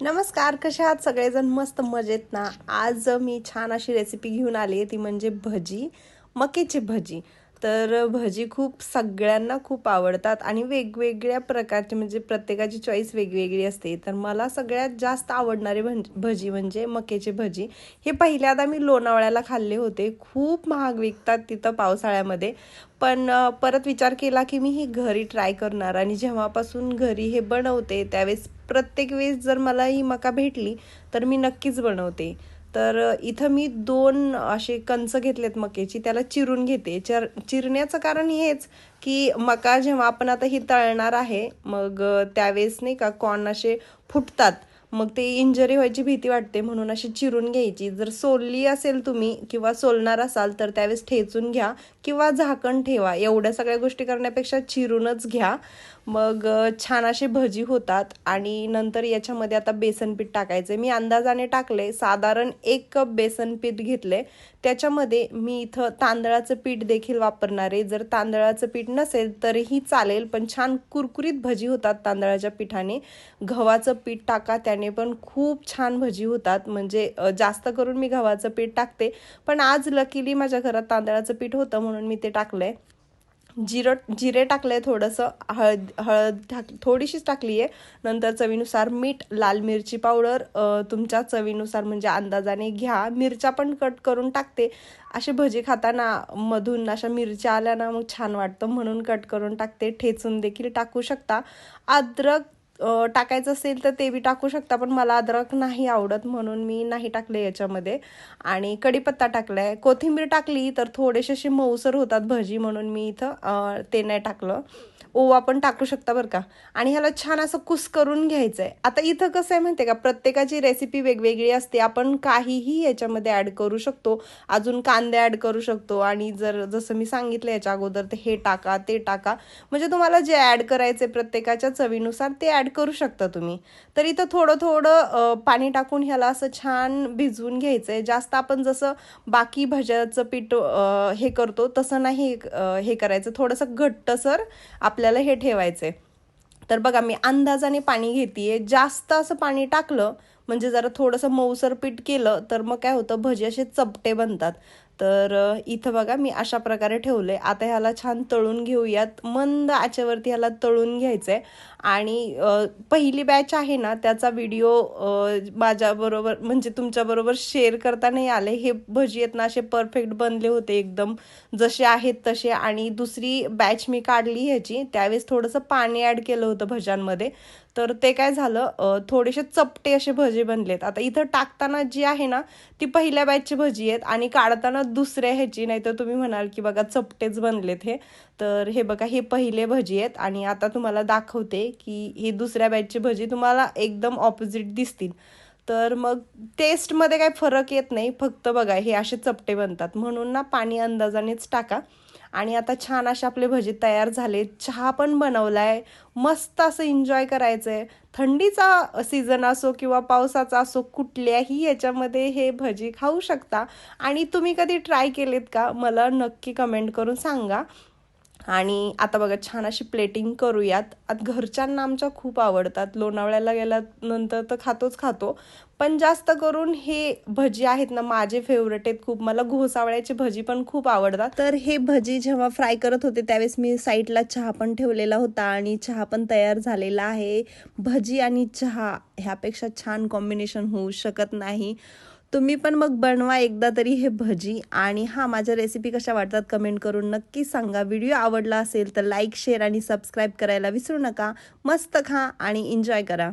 नमस्कार कशा आहात सगळेजण? मस्त मजेत ना? आज मी छान अशी रेसिपी घेऊन आली ती म्हणजे भजी मकेची भजी. तर भजी खूप सगळ्यांना खूप आवडतात आणि वेगवेगळ्या प्रकारचे म्हणजे प्रत्येकाची चॉईस वेगवेगळी असते. तर मला सगळ्यात जास्त आवडणारे भजी म्हणजे मकेचे भजी. हे पहिल्यांदा मी लोणावळ्याला खाल्ले होते. खूप महाग विकतात तिथं पावसाळ्यामध्ये. पण परत विचार केला की मी ही घरी ट्राय करणार आणि जेव्हापासून घरी हे बनवते त्यावेळेस प्रत्येक वेळेस जर मला ही मका भेटली तर मी नक्कीच बनवते. तर इथं मी दोन असे कंच घेतलेत मकेची त्याला चिरून घेते. चर चिरण्याचं कारण हेच की मका जेव्हा आपण आता ही तळणार आहे मग त्यावेळेस नाही का कॉर्न असे फुटतात. मग ते इंजरी व्हायची भीती वाटते म्हणून अशी चिरून घ्यायची. जर सोलली असेल तुम्ही किंवा सोलणार असाल तर त्यावेळेस ठेचून घ्या किंवा झाकण ठेवा. एवढ्या सगळ्या गोष्टी करण्यापेक्षा चिरूनच घ्या. मग छान असे भजी होतात आणि नंतर याच्यामध्ये आता बेसन पीठ टाकायचे मी अंदाजाने टाकले साधारण एक कप बेसन पीठ घेतले त्याच्यामध्ये मी इथं तांदळाचं पीठ देखील वापरणार आहे. जर तांदळाचं पीठ नसेल तरीही चालेल पण छान कुरकुरीत भजी होतात तांदळाच्या पिठाने. गव्हाचं पीठ टाका त्या त्याने पण खूप छान भजी होतात. म्हणजे जास्त करून मी गव्हाचं पीठ टाकते. पण आज लकीली माझ्या घरात तांदळाचं पीठ होतं म्हणून मी ते टाकलंय. जिरं जिरे टाकले थोडंसं. हळद हळद टाक थोडीशीच टाकली आहे. नंतर चवीनुसार मीठ लाल मिरची पावडर तुमच्या चवीनुसार म्हणजे अंदाजाने घ्या. मिरच्या पण कट करून टाकते. असे भजी खाताना मधून अशा मिरच्या आल्या ना मग छान वाटतं म्हणून कट करून टाकते. ठेचून देखील टाकू शकता. अद्रक टाकायचं असेल तर ते बी टाकू शकता पण मला अद्रक नाही आवडत म्हणून मी नाही टाकले याच्यामध्ये. आणि कढीपत्ता टाकलाय. कोथिंबीर टाकली तर थोडेसे असे मऊसर होतात भजी म्हणून मी इथं ते नाही टाकलं. ओवा पण टाकू शकता बरं का. आणि ह्याला छान असं कुस करून घ्यायचं आहे आता इथं कसं आहे माहिती आहे का? प्रत्येकाची रेसिपी वेगवेगळी असते. आपण काहीही याच्यामध्ये ॲड करू शकतो. अजून कांदे ॲड करू शकतो. आणि जर जसं मी सांगितलं याच्या अगोदर ते हे टाका ते टाका. म्हणजे तुम्हाला जे ॲड करायचे प्रत्येकाच्या चवीनुसार ते ॲड करू शकता तुम्ही. तर इथं थोडं थोडं पाणी टाकून ह्याला असं छान भिजवून घ्यायचं आहे जास्त आपण जसं बाकी भज्याचं पीठ हे करतो तसं नाही हे करायचं. थोडंसं घट्टसर आपल्याला हे ठेवायचं तर बघा मी अंदाजाने पाणी घेते जास्त असं पाणी टाकलं म्हणजे जरा थोडंसं मऊसर पीठ केलं तर मग काय होतं भजे असे चपटे बनतात. तर इथं बघा मी अशा प्रकारे ठेवले आता ह्याला छान तळून घेऊयात. मंद आचेवरती ह्याला तळून घ्यायचं आहे आणि पहिली बॅच आहे ना त्याचा व्हिडिओ माझ्याबरोबर म्हणजे तुमच्याबरोबर शेअर करता नाही आले. हे भजी आहेत ना असे परफेक्ट बनले होते एकदम. जसे आहेत तसे. आणि दुसरी बॅच मी काढली ह्याची. त्यावेळेस थोडंसं पाणी ॲड केलं होतं भज्यांमध्ये. तर ते काय झालं थोडेसे चपटे असे भजी बनलेत. आता इथं टाकताना जी आहे ना ती पहिल्या बॅचची भजी आहेत. आणि काढताना दुसऱ्या ह्याची नाही तर तुम्ही म्हणाल की बघा चपटेच बनलेत हे. तर हे बघा हे पहिले भजी आहेत आणि आता तुम्हाला दाखवते की ही दुसऱ्या बॅचची भजी तुम्हाला एकदम ऑपोजिट दिसतील. तर मग टेस्टमध्ये काही फरक येत नाही फक्त बघा हे असे चपटे बनतात. म्हणून ना पाणी अंदाजानेच टाका. आणि आता छान असे आपले भजे तयार झाले. चहा पण बनवलाय. मस्त असं एन्जॉय करायचं आहे थंडीचा सीझन असो किंवा पावसाचा असो कुठल्याही याच्यामध्ये हे भजी खाऊ शकता. आणि तुम्ही कधी ट्राय केलेत का? मला नक्की कमेंट करून सांगा. आणि आता बघा छान अशी प्लेटिंग करूयात. आता घरच्यांना आमच्या खूप आवडतात. लोणावळ्याला गेल्यानंतर तर खातोच खातो. पण जास्त करून हे भजी आहेत ना माझे फेवरेट आहेत खूप. मला घोसावळ्याची भजी पण खूप आवडतात. तर हे भजी जेव्हा फ्राय करत होते त्यावेळेस मी साईडला चहा पण ठेवलेला होता आणि चहा पण तयार झालेला आहे. भजी आणि चहा ह्यापेक्षा छान कॉम्बिनेशन होऊ शकत नाही. तुम्ही पण मग बनवा एकदा तरी हे भजी. आणि हा माझ्या रेसिपी कशा वाटतात कमेंट करून नक्की सांगा. व्हिडिओ आवडला असेल तर लाईक शेअर आणि सबस्क्राईब करायला विसरू नका. मस्त खा आणि एन्जॉय करा.